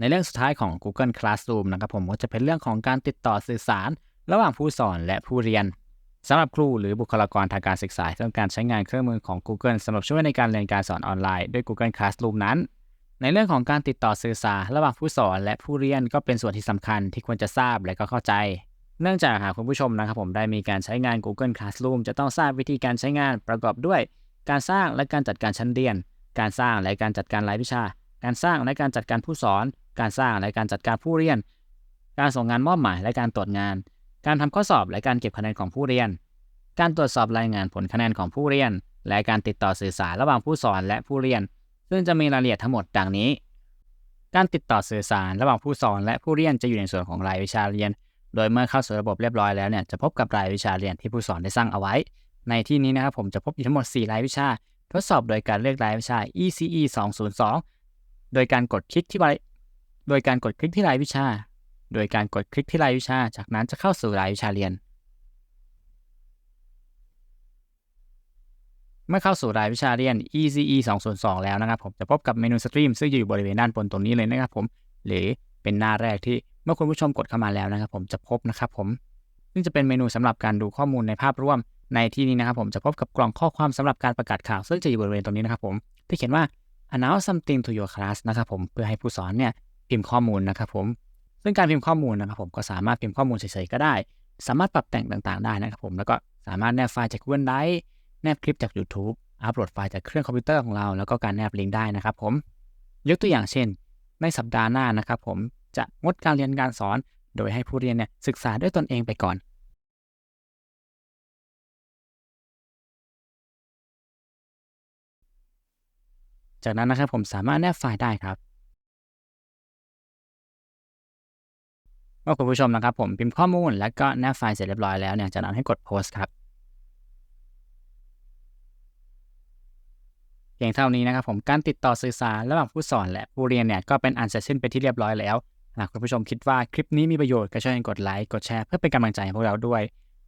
ในเรื่องสุดท้ายของ Google Classroom นะครับผมก็จะเป็นเรื่องของการติดต่อสื่อสาร ระหว่างผู้สอนและผู้เรียนสำหรับครูหรือบุคลากรทางการศึกษาที่ต้องการใช้งานเครื่องมือของ Google สำหรับช่วยในการเรียนการสอนออนไลน์ด้วย Google Classroom นั้น ในเรื่องของการติดต่อสื่อสารระหว่างผู้สอนและผู้เรียนก็เป็นส่วนที่สำคัญที่ควรจะทราบและก็เข้าใจ เนื่องจากหากคุณผู้ชมนะครับผมได้มีการใช้งาน Google Classroom จะต้องทราบวิธีการใช้งานประกอบด้วย การสร้างและการจัดการชั้นเรียน การสร้างและการจัดการรายวิชา การสร้างและการจัดการผู้สอน การสร้างและการจัดการผู้เรียน การส่งงานมอบหมายและการตรวจงาน การทำข้อสอบและการเก็บคะแนนของผู้เรียน การตรวจสอบรายงานผลคะแนนของผู้เรียน และการติดต่อสื่อสารระหว่างผู้สอนและผู้เรียน ซึ่งจะมีรายละเอียดทั้งหมดดังนี้ การติดต่อสื่อสารระหว่างผู้สอนและผู้เรียนจะอยู่ในส่วนของรายวิชาเรียน โดยเมื่อเข้าสู่ระบบเรียบร้อยแล้วเนี่ยจะพบกับรายวิชาเรียนที่ผู้สอนได้สร้างเอาไว้ ในที่นี้นะครับผมจะพบอยู่ทั้งหมด 4 รายวิชา ทดสอบโดยการเลือกรายวิชา ECE 202 โดยการกดคลิกที่ราย โดยการกดคลิกที่รายวิชา โดยการกดคลิกที่รายวิชา จากนั้นจะเข้าสู่รายวิชาเรียน เมื่อเข้าสู่รายวิชาเรียน ECE 202 แล้วนะครับ ผมจะพบกับเมนูสตรีมซึ่งอยู่บริเวณด้านบนตรงนี้เลยนะครับผม หรือเป็นหน้าแรกที่เมื่อคุณผู้ชมกดเข้ามาแล้วนะครับ ผมจะพบนะครับผมซึ่งจะเป็นเมนูสำหรับการดูข้อมูลในภาพรวม ในที่นี้นะครับ ผมจะพบกับกล่องข้อความสำหรับการประกาศข่าว ซึ่งจะอยู่บริเวณตรงนี้นะครับผมที่เขียนว่า announce something to your class นะครับผมเพื่อให้ผู้สอนเนี่ย พิมพ์ข้อมูลนะครับผมซึ่งการพิมพ์ข้อมูลนะครับผมก็สามารถพิมพ์ข้อมูลเฉยๆก็ได้ สามารถปรับแต่งต่างๆได้นะครับผมแล้วก็สามารถแนบไฟล์จาก Google Drive แนบคลิปจาก YouTube อัปโหลดไฟล์จากเครื่องคอมพิวเตอร์ของเรา แล้วก็การแนบลิงก์ได้นะครับผมยกตัวอย่างเช่น ในสัปดาห์หน้านะครับผมจะงดการเรียนการสอน โดยให้ผู้เรียนเนี่ยศึกษาด้วยตนเองไปก่อนจากนั้นนะครับผมสามารถแนบไฟล์ได้ครับ เมื่อคุณผู้ชมนะครับ ผมพิมพ์ข้อมูล แล้วก็แนบไฟล์เสร็จเรียบร้อยแล้วเนี่ยจากนั้นให้กดโพสต์ครับเพียงเท่านี้นะครับผมการติดต่อสื่อสารระหว่างผู้สอนและผู้เรียนเนี่ยก็เป็นอันเสร็จสิ้นไปที่เรียบร้อยแล้วหากคุณผู้ชมคิดว่าคลิปนี้มีประโยชน์ก็ช่วยกดไลค์กดแชร์เพื่อเป็นกำลังใจให้พวกเราด้วย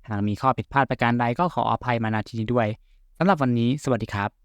หากมีข้อผิดพลาดประการใดก็ขออภัยมาณที่นี้ด้วยสำหรับวันนี้ สวัสดีครับ